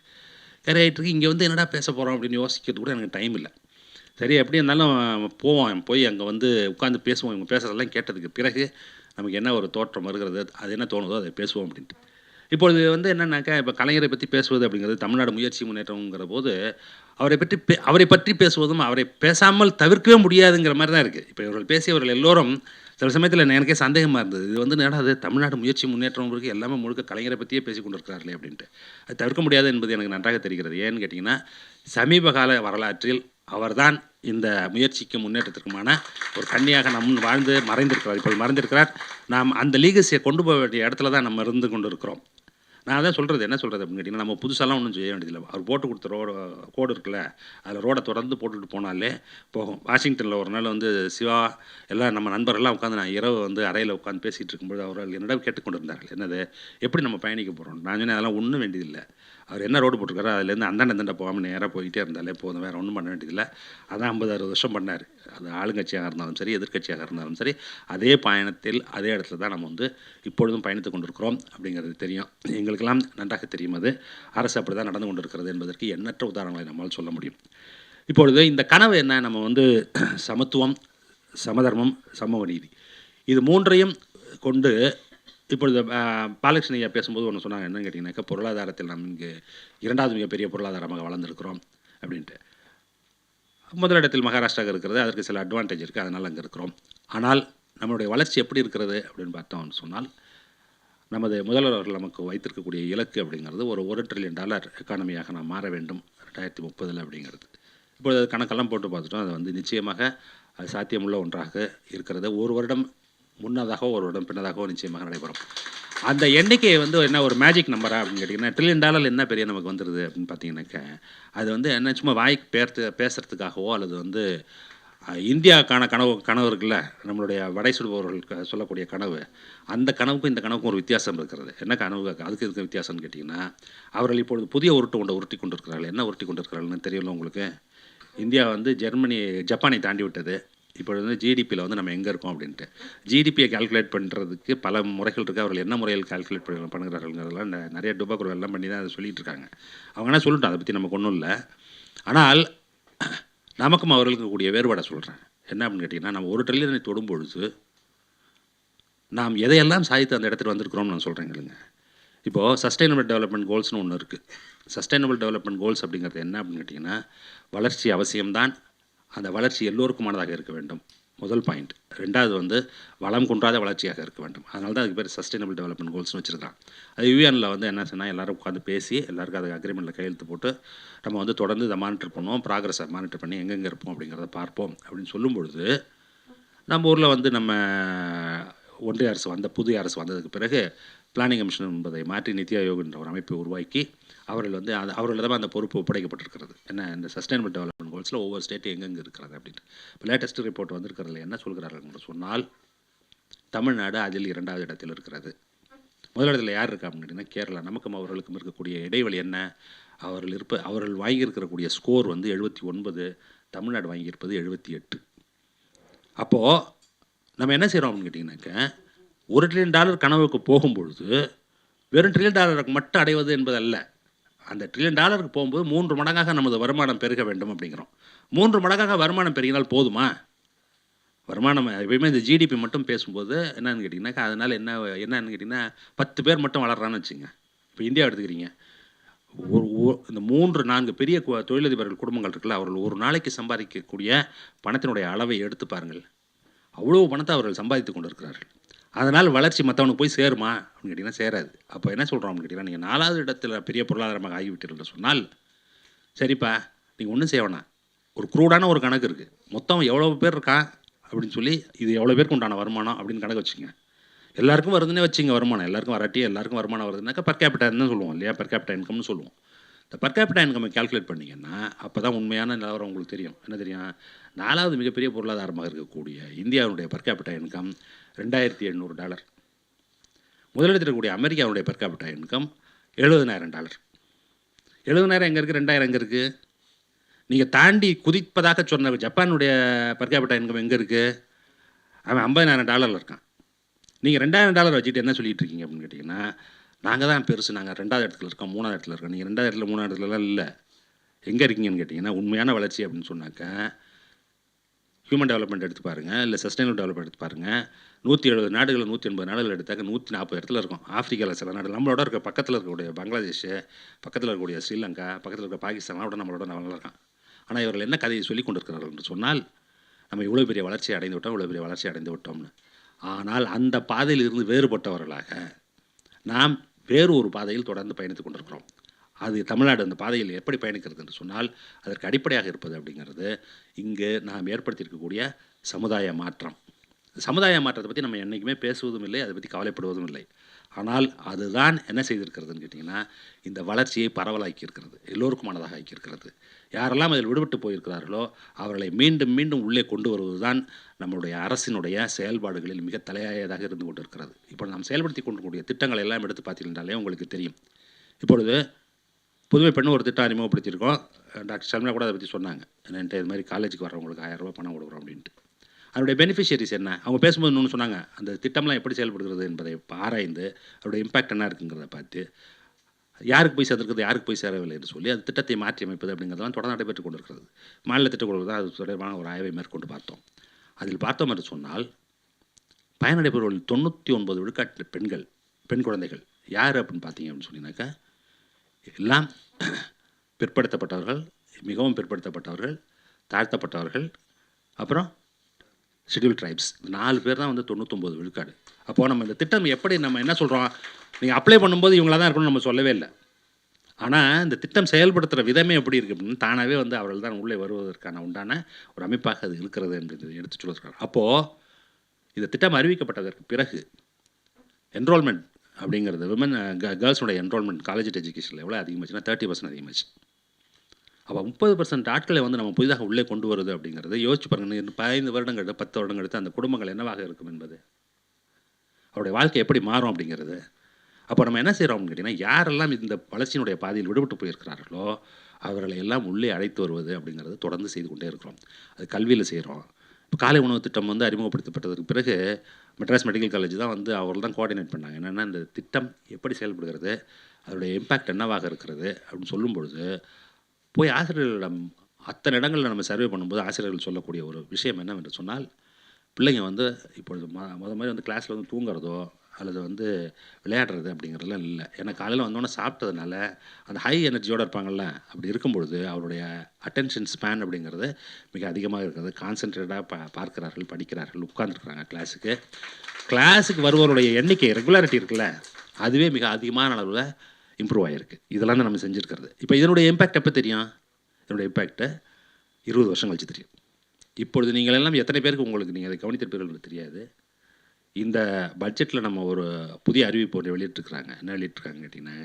கரையாயிட்டுருக்கு இங்கே வந்து என்னடா பேச போகிறோம் அப்படின்னு யோசிக்கிறது கூட எனக்கு டைம் இல்லை. சரி எப்படி இருந்தாலும் போவோம். போய் அங்கே வந்து உட்காந்து பேசுவோம். இவங்க பேசுகிறதெல்லாம் கேட்டதுக்கு பிறகு நமக்கு என்ன ஒரு தோற்றம் வருகிறது? அது என்ன தோணுதோ அதை பேசுவோம் அப்படின்ட்டு. இப்பொழுது வந்து என்னன்னாக்கா இப்போ கலைஞரை பற்றி பேசுவது அப்படிங்கிறது தமிழ்நாடு முயற்சி முன்னேற்றங்கிற போது அவரை பற்றி பே அவரை பற்றி பேசுவதும் அவரை பேசாமல் தவிர்க்கவே முடியாதுங்கிற மாதிரி தான் இருக்குது இப்போ இவர்கள் பேசியவர்கள் எல்லோரும் சில சமயத்தில் எனக்கே சந்தேகமாக இருந்தது. இது வந்து என்னடா அது தமிழ்நாடு முயற்சி முன்னேற்றம் இருக்கு. எல்லாமே முழுக்க கலைஞரை பற்றியே பேசி கொண்டிருக்கிறார்களே அப்படின்ட்டு. அது தவிர்க்க முடியாது என்பது எனக்கு நன்றாக தெரிகிறது. ஏன்னு கேட்டிங்கன்னா சமீப கால வரலாற்றில் அவர்தான் இந்த முயற்சிக்கு முன்னேற்றத்திற்குமான ஒரு கன்னியாக நம் வாழ்ந்து மறைந்திருக்கிறார். இப்போது மறைந்திருக்கிறார். நாம் அந்த லீகசியை கொண்டு போக வேண்டிய இடத்துல தான் நம்ம இருந்து கொண்டு இருக்கிறோம் நான் அதான் சொல்கிறது என்ன சொல்கிறது அப்படின்னு கேட்டிங்கன்னா நம்ம புதுசாலாம் ஒன்றும் செய்ய வேண்டியதில்லை. அவர் போட்டு கொடுத்த ரோடு கோடு இருக்குல்ல அதில் ரோடை தொடர்ந்து போட்டுட்டு போனாலே போகும். வாஷிங்டனில் ஒரு நாள் வந்து சிவா எல்லாம் நம்ம நண்பர்கள்லாம் உட்காந்து நான் இரவு வந்து அறையில் உட்காந்து பேசிகிட்டு இருக்கும்போது அவர்கள் என்னிடம் கேட்டுக்கொண்டிருந்தார்கள். என்னது எப்படி நம்ம பயணிக்க போகிறோம் நான் சொன்னேன் அதெல்லாம் ஒன்றும் வேண்டியதில்லை. அவர் என்ன ரோடு போட்டிருக்காரோ அதுலேருந்து அந்தாண்ட அந்தாண்ட போகாமல் நேராக போயிட்டே இருந்தாலே போதும். வேறு ஒன்றும் பண்ண வேண்டியதில்லை. அதான் ஐம்பது அறுபது வருஷம் பண்ணார். அது ஆளுங்கட்சியாக இருந்தாலும் சரி எதிர்க்கட்சியாக இருந்தாலும் சரி அதே பயணத்தில் அதே இடத்துல தான் நம்ம வந்து இப்பொழுதும் பயணித்து கொண்டிருக்கிறோம் அப்படிங்கிறது தெரியும். எங்களுக்கு உங்களுக்கெல்லாம் நன்றாக தெரியும் அது. அரசு அப்படி தான் நடந்து கொண்டிருக்கிறது என்பதற்கு எண்ணற்ற உதாரணங்களை நம்மால் சொல்ல முடியும். இப்பொழுது இந்த கனவு என்ன? நம்ம வந்து சமத்துவம் சமதர்மம் சமூக நீதி. இது மூன்றையும் கொண்டு இப்பொழுது அஹ், பாலகிருஷ்ணன் ஐயா பேசும்போது ஒன்று சொன்னாங்க. என்னன்னு கேட்டிங்கனாக்கா பொருளாதாரத்தில் நாம் இங்கு இரண்டாவது மிகப்பெரிய பொருளாதாரமாக வளர்ந்துருக்கிறோம் அப்படின்ட்டு. முதலிடத்தில் மகாராஷ்டிரா இருக்கிறது. அதற்கு சில அட்வான்டேஜ் இருக்குது அதனால் அங்கே இருக்கிறோம். ஆனால் நம்மளுடைய வளர்ச்சி எப்படி இருக்கிறது அப்படின்னு பார்த்தோம்னு சொன்னால் நமது முதல்வர் அவர்கள் நமக்கு வைத்திருக்கக்கூடிய இலக்கு அப்படிங்கிறது ஒரு ஒரு ட்ரில்லியன் டாலர் எக்கானமியாக நாம் மாற வேண்டும். ரெண்டாயிரத்தி முப்பதில் அப்படிங்கிறது. இப்பொழுது அது கணக்கெல்லாம் போட்டு பார்த்துட்டோம். அது வந்து நிச்சயமாக அது சாத்தியமுள்ள ஒன்றாக இருக்கிறது. ஒரு வருடம் முன்னதாகவோ ஒரு வருடம் பின்னதாகவோ நிச்சயமாக நடைபெறும். அந்த எண்ணிக்கையை வந்து என்ன ஒரு மேஜிக் நம்பரா அப்படின்னு கேட்டிங்கன்னா ட்ரில்லியன் டாலர் என்ன பெரிய நமக்கு வந்துடுது அப்படின்னு பார்த்தீங்கன்னாக்க அது வந்து என்ன சும்மா வாய்க்கு பேர்த்து பேசுகிறதுக்காகவோ அல்லது வந்து இந்தியாவுக்கான கனவு கனவு இருக்குல்ல? நம்மளுடைய வடை சுடுபவர்கள் சொல்லக்கூடிய கனவு. அந்த கனவுக்கும் இந்த கனவுக்கும் ஒரு வித்தியாசம் இருக்கிறது. என்ன கனவு? அதுக்கு இருக்க வித்தியாசம்னு கேட்டிங்கன்னா அவர்கள் இப்பொழுது புதிய உருட்டு கொண்டு உருட்டி கொண்டிருக்கிறார்கள். என்ன உருட்டி கொண்டிருக்கிறார்கள்னு தெரியல உங்களுக்கு? இந்தியா வந்து ஜெர்மனி ஜப்பானை தாண்டி விட்டது. இப்போ வந்து ஜிடிபியில் வந்து நம்ம எங்கே இருக்கோம் அப்படின்ட்டு. ஜிடிபியை கால்குலேட் பண்ணுறதுக்கு பல முறைகள் இருக்குது அவர்கள் என்ன முறையில் கால்குலேட் பண்ண பண்ணுகிறார்கள்ங்கிறதெல்லாம் நிறைய டுபாக்குறவெல்லாம் பண்ணி தான் அதை சொல்லிட்டு இருக்காங்க. அவங்க என்ன சொல்லிட்டோம் அதை பற்றி நமக்கு ஒன்றும் இல்லை. ஆனால் நமக்கும் அவர்களுக்கு கூடிய வேறுபாடை சொல்கிறேன் என்ன அப்படின்னு கேட்டிங்கன்னா நம்ம ஒரு ட்ரில்லியனை தொடும் பொழுது நாம் எதையெல்லாம் சாதித்து அந்த இடத்துல வந்திருக்கிறோம்னு நான் சொல்கிறேங்களுங்க இப்போது சஸ்டைனபிள் டெவலப்மெண்ட் கோல்ஸ்னு ஒன்று இருக்குது சஸ்டைனபிள் டெவலப்மெண்ட் கோல்ஸ் அப்படிங்கிறது என்ன அப்படின்னு கேட்டிங்கன்னா வளர்ச்சி அவசியம்தான். அந்த வளர்ச்சி எல்லோருக்குமானதாக இருக்க வேண்டும். முதல் பாயிண்ட் ரெண்டாவது வந்து வளம் குன்றாத வளர்ச்சியாக இருக்க வேண்டும். அதனால தான் அதுக்கு பேர் சஸ்டைனபிள் டெவலப்மெண்ட் கோல்ஸ்னு வச்சுருக்கான் அது யூஎனில் வந்து என்ன சொன்னால் எல்லாரும் உட்காந்து பேசி எல்லாருக்கும் அது அக்ரிமெண்ட்டில் கையெழுத்து போட்டு நம்ம வந்து தொடர்ந்து இதை மானிட்டர் பண்ணுவோம் ப்ராக்ரஸை மானிட்டர் பண்ணி எங்கெங்கே இருப்போம் அப்படிங்கிறத பார்ப்போம் அப்படின்னு சொல்லும் பொழுது நம்ம ஊரில் வந்து நம்ம ஒன்றிய அரசு வந்த புதிய அரசு வந்ததுக்கு பிறகு பிளானிங் கமிஷன் என்பதை மாற்றி நித்தி ஆயோக் என்ற ஒரு அமைப்பை உருவாக்கி அவர்கள் வந்து அது அவர்களிடம் அந்த பொறுப்பு ஒப்படைக்கப்பட்டிருக்கிறது. என்ன இந்த சஸ்டைனபிள் டெவலப்மெண்ட் கோல்ஸில் ஒவ்வொரு ஸ்டேட் எங்கெங்கே இருக்கிறது அப்படின்ட்டு. இப்போ லேட்டஸ்ட் ரிப்போர்ட் வந்திருக்கிறதுல என்ன சொல்கிறார்கள் என்று சொன்னால் தமிழ்நாடு அதில் இரண்டாவது இடத்தில் இருக்கிறது. முதல் இடத்துல யார் இருக்கா அப்படின்னு கேட்டிங்கன்னா கேரளா. நமக்கும் அவர்களுக்கும் இருக்கக்கூடிய இடைவெளி என்ன? அவர்கள் இருப்ப அவர்கள் வாங்கியிருக்கக்கூடிய ஸ்கோர் வந்து எழுபத்தி ஒன்பது தமிழ்நாடு வாங்கியிருப்பது எழுபத்தி எட்டு. அப்போது நம்ம என்ன செய்கிறோம் அப்படின்னு கேட்டிங்கனாக்க ஒரு ட்ரில்லியன் டாலர் கனவுக்கு போகும்பொழுது வெறும் ட்ரில்லியன் டாலருக்கு மட்டும் அடைவது என்பதல்ல. அந்த ட்ரில்லியன் டாலருக்கு போகும்போது மூன்று மடங்காக நமது வருமானம் பெருக வேண்டும் அப்படிங்கிறோம். மூன்று மடங்காக வருமானம் பெருகினால் போதுமா? வருமானம் எப்பயுமே இந்த ஜிடிபி மட்டும் பேசும்போது என்னன்னு கேட்டிங்கனாக்கா அதனால் என்ன என்னன்னு கேட்டிங்கன்னா பத்து பேர் மட்டும் வளர்றான்னு வச்சுங்க. இப்போ இந்தியா எடுத்துக்கிறீங்க. ஒரு இந்த மூன்று நான்கு பெரிய கு- தொழிலதிபர்கள் குடும்பங்கள் இருக்குல்ல அவர்கள் ஒரு நாளைக்கு சம்பாதிக்கக்கூடிய பணத்தினுடைய அளவை எடுத்து பாருங்கள். அவ்வளோ பணத்தை அவர்கள் சம்பாதித்து கொண்டிருக்கிறார்கள். அதனால் வளர்ச்சி மற்றவனுக்கு போய் சேருமா? அப்படின்னு கேட்டிங்கன்னா சேராது. அப்போ என்ன சொல்கிறோம் அப்படின்னு கேட்டிங்கன்னா நீங்கள் நாலாவது இடத்துல பெரிய பொருளாதாரமாக ஆகிவிட்டீர்கள் சொன்னால் சரிப்பா நீங்கள் ஒன்றும் செய்வேணா ஒரு குரூடான ஒரு கணக்கு இருக்குது மொத்தம் எவ்வளோ பேர் இருக்கான் அப்படின்னு சொல்லி இது எவ்வளோ பேருக்கு உண்டான வருமானம் அப்படின்னு கணக்கு வச்சுங்க. எல்லாருக்கும் வருதுன்னே வச்சுங்க வருமானம். எல்லாருக்கும் வராட்டி எல்லாருக்கும் வருமானம் வருதுனாக்கா பர் கேபிட்டா தான் சொல்லுவோம் இல்லையா? பர் கேபிட்டா இன்கம்னு சொல்லுவோம். இந்த per capita இன்கம் கால்குலேட் பண்ணிங்கன்னா அப்போ தான் உண்மையான நிலவரம் உங்களுக்கு தெரியும். என்ன தெரியும்? நாலாவது மிகப்பெரிய பொருளாதாரமாக இருக்கக்கூடிய இந்தியாவுடைய per இன்கம் ரெண்டாயிரத்தி எண்ணூறு டாலர். முதலிடத்தில் இருக்கக்கூடிய அமெரிக்காவுடைய per இன்கம் எழுபதனாயிரம் டாலர். எழுபதனாயிரம் எங்கே இருக்குது ரெண்டாயிரம் எங்கே இருக்குது நீங்கள் தாண்டி குதிப்பதாக சொன்ன ஜப்பானுடைய per இன்கம் எங்கே இருக்குது அவன் ஐம்பதனாயிரம் டாலரில் இருக்கான். நீங்கள் ரெண்டாயிரம் டாலர் வச்சுட்டு என்ன சொல்லிகிட்டு இருக்கீங்க அப்படின்னு கேட்டிங்கன்னா நாங்கள் தான் பெருசு. நாங்கள் ரெண்டாவது இடத்துல இருக்கோம் மூணாவது இடத்துல இருக்கோம். நீங்கள் ரெண்டாவது இடத்துல மூணாவது இடத்துலலாம் இல்லை. எங்கே இருக்கீங்கன்னு கேட்டிங்கன்னா உண்மையான வளர்ச்சி அப்படின்னு சொன்னாக்கா ஹியூமன் டெவலப்மெண்ட் எடுத்து பாருங்கள் இல்லை சஸ்டைனபிள் டெவலப்மெண்ட் எடுத்து பாருங்கள் நூற்றி எழுபது நாடுகள் நூற்றி எண்பது நாடுகள் எடுத்தாக்க நூற்றி நாற்பது இடத்துல இருக்கும். ஆஃப்ரிக்காவில் சில நாடுகள் நம்மளோட இருக்க பக்கத்தில் இருக்கக்கூடிய பங்களாதேஷ் பக்கத்தில் இருக்கக்கூடிய ஸ்ரீலங்கா பக்கத்தில் இருக்க பாகிஸ்தான்லாம் விட நம்மளோட நல்லா இருக்கான் ஆனால் இவர்கள் என்ன கதையை சொல்லி கொண்டிருக்கிறார்கள் என்று சொன்னால் நம்ம இவ்வளோ பெரிய வளர்ச்சி அடைந்து விட்டோம் இவ்வளோ பெரிய வளர்ச்சி அடைந்து விட்டோம்னு. ஆனால் அந்த பாதையில் இருந்து வேறுபட்டவர்களாக நாம் வேறு ஒரு பாதையில் தொடர்ந்து பயணித்துக் கொண்டிருக்கிறோம். அது தமிழ்நாடு அந்த பாதையில் எப்படி பயணிக்கிறது என்று சொன்னால் அதற்கு அடிப்படையாக இருப்பது அப்படிங்கிறது இங்கு நாம் ஏற்படுத்தியிருக்கக்கூடிய சமுதாய மாற்றம். சமுதாய மாற்றத்தை பற்றி நம்ம என்றைக்குமே பேசுவதும் இல்லை அதை பற்றி கவலைப்படுவதும் இல்லை. ஆனால் அதுதான் என்ன செய்திருக்கிறதுன்னு கேட்டிங்கன்னா இந்த வளர்ச்சியை பரவலாக்கி இருக்கிறது எல்லோருக்குமானதாக ஆக்கியிருக்கிறது. யாரெல்லாம் அதில் விடுபட்டு போயிருக்கிறார்களோ அவர்களை மீண்டும் மீண்டும் உள்ளே கொண்டு வருவதுதான் நம்மளுடைய அரசினுடைய செயல்பாடுகளில் மிக தலையாயதாக இருந்து கொண்டிருக்கிறது. இப்போ நாம் செயல்படுத்தி கொண்டிருக்கூடிய திட்டங்களை எல்லாம் எடுத்து பார்த்தீங்கன்றாலே உங்களுக்கு தெரியும். இப்பொழுது புதுமை பெண்ணு ஒரு திட்டம் அறிமுகப்படுத்தியிருக்கோம். டாக்டர் ஷர்மிளா கூட அதை பற்றி சொன்னாங்க. என்கிட்ட இது மாதிரி காலேஜுக்கு வரவங்களுக்கு ஆயிரம் ரூபாய் பணம் கொடுக்குறோம் அப்படின்ட்டு. அதனுடைய பெனிஃபிஷியரிஸ் என்ன? அவங்க பேசும்போது இன்னொன்று சொன்னாங்க அந்த திட்டம்லாம் எப்படி செயல்படுகிறது என்பதை ஆராய்ந்து அதோடைய இம்பாக்ட் என்ன இருக்குங்கிறத பார்த்து யாருக்கு போய் சேர்ந்துருக்குது யாருக்கு போய் சேரவில்லை என்று சொல்லி அது திட்டத்தை மாற்றி அமைப்பது அப்படிங்கிறதெல்லாம் தொடர்ந்து நடைபெற்று கொண்டிருக்கிறது. மாநில திட்டக்குழு தான் அது தொடர்பான ஒரு ஆய்வை மேற்கொண்டு பார்த்தோம். அதில் பார்த்தோம் என்று சொன்னால் பயனடைபவர்கள் தொண்ணூற்றி ஒன்பது விழுக்காட்டு பெண்கள் பெண் குழந்தைகள் யார் அப்படின்னு பார்த்தீங்க அப்படின்னு சொன்னீங்கன்னாக்கா எல்லாம் பிற்படுத்தப்பட்டவர்கள் மிகவும் பிற்படுத்தப்பட்டவர்கள் தாழ்த்தப்பட்டவர்கள் அப்புறம் ஷெட்யூல் ட்ரைப்ஸ் நாலு பேர் தான் வந்து தொண்ணூத்தொம்பது விழுக்காடு. அப்போது நம்ம இந்த திட்டம் எப்படி நம்ம என்ன சொல்கிறோம் நீங்கள் அப்ளை பண்ணும்போது இவங்களா தான் இருக்கணும்னு நம்ம சொல்லவே இல்லை. ஆனால் இந்த திட்டம் செயல்படுத்துகிற விதமே எப்படி இருக்குது அப்படின்னு தானாகவே வந்து அவர்கள் தான் உள்ளே வருவதற்கான உண்டான ஒரு அமைப்பாக அது இருக்கிறது என்று எடுத்து சொல்லியிருக்காங்க அப்போது இந்த திட்டம் அறிவிக்கப்பட்டதற்கு பிறகு என்ரோல்மெண்ட் அப்படிங்கிறது விமன் கேர்ள்ஸோட என்ரோல்மெண்ட் காலேஜ் எஜுகேஷனில் எவ்வளோ அதிகமாச்சுன்னா தேர்ட்டி பர்சன்ட் அதிகமாச்சு. அப்போ முப்பது பர்சன்ட் ஆட்களை வந்து நம்ம புதிதாக உள்ளே கொண்டு வருது அப்படிங்கிறத யோசிச்சு பாருங்க பதினைந்து வருடங்கள் பத்து வருடங்கள் எடுத்து அந்த குடும்பங்கள் என்னவாக இருக்கும் என்பது. அவருடைய வாழ்க்கை எப்படி மாறும் அப்படிங்கிறது. அப்போ நம்ம என்ன செய்கிறோம் அப்படின்னு கேட்டிங்கன்னா யாரெல்லாம் இந்த வளர்ச்சியினுடைய பாதையில் விடுபட்டு போயிருக்கிறார்களோ அவர்களை எல்லாம் உள்ளே அழைத்து வருவது அப்படிங்கிறது தொடர்ந்து செய்து கொண்டே இருக்கிறோம். அது கல்வியில் செய்கிறோம் இப்போ காலை உணவு திட்டம் வந்து அறிமுகப்படுத்தப்பட்டதற்கு பிறகு மெட்ராஸ் மெடிக்கல் காலேஜ் தான் வந்து அவர்கள் தான் கோஆர்டினேட் பண்ணாங்க. என்னென்னா இந்த திட்டம் எப்படி செயல்படுகிறது அதோடைய இம்பேக்ட் என்னவாக இருக்கிறது அப்படின்னு சொல்லும் பொழுது போய் ஆசிரியர்களிடம் அத்தனை இடங்களில் நம்ம சர்வே பண்ணும்போது ஆசிரியர்கள் சொல்லக்கூடிய ஒரு விஷயம் என்னவென்று சொன்னால் பிள்ளைங்க வந்து இப்பொழுது மொ முத மாதிரி வந்து கிளாஸில் வந்து தூங்குறதோ அல்லது வந்து விளையாடுறது அப்படிங்கிறதுலாம் இல்லை. ஏன்னா காலையில் வந்தோடனே சாப்பிட்டதுனால அந்த ஹை எனர்ஜியோடு இருப்பாங்கள்ல அப்படி இருக்கும் பொழுது அவருடைய அட்டென்ஷன் ஸ்பேன் அப்படிங்கிறது மிக அதிகமாக இருக்கிறது. கான்சென்ட்ரேட்டாக பா பார்க்கிறார்கள் படிக்கிறார்கள் உட்காந்துருக்குறாங்க கிளாஸுக்கு கிளாஸுக்கு வருவருடைய எண்ணிக்கை ரெகுலாரிட்டி இருக்குல்ல அதுவே மிக அதிகமான அளவில் இம்ப்ரூவ் ஆகிருக்கு இதெல்லாம் தான் நம்ம செஞ்சுருக்கிறது. இப்போ இதனுடைய இம்பேக்ட் எப்போ தெரியும்? இதனுடைய இம்பேக்ட்டை இருபது வருஷம் கழிச்சு தெரியும். இப்பொழுது நீங்கள் எல்லாம் எத்தனை பேருக்கு உங்களுக்கு நீங்கள் அதை கவனித்திருப்பீர்கள் தெரியாது. இந்த பட்ஜெட்டில் நம்ம ஒரு புதிய அறிவிப்பு ஒன்று வெளியிட்டிருக்கிறாங்க. என்ன வெளியிட்டிருக்காங்க கேட்டிங்கன்னா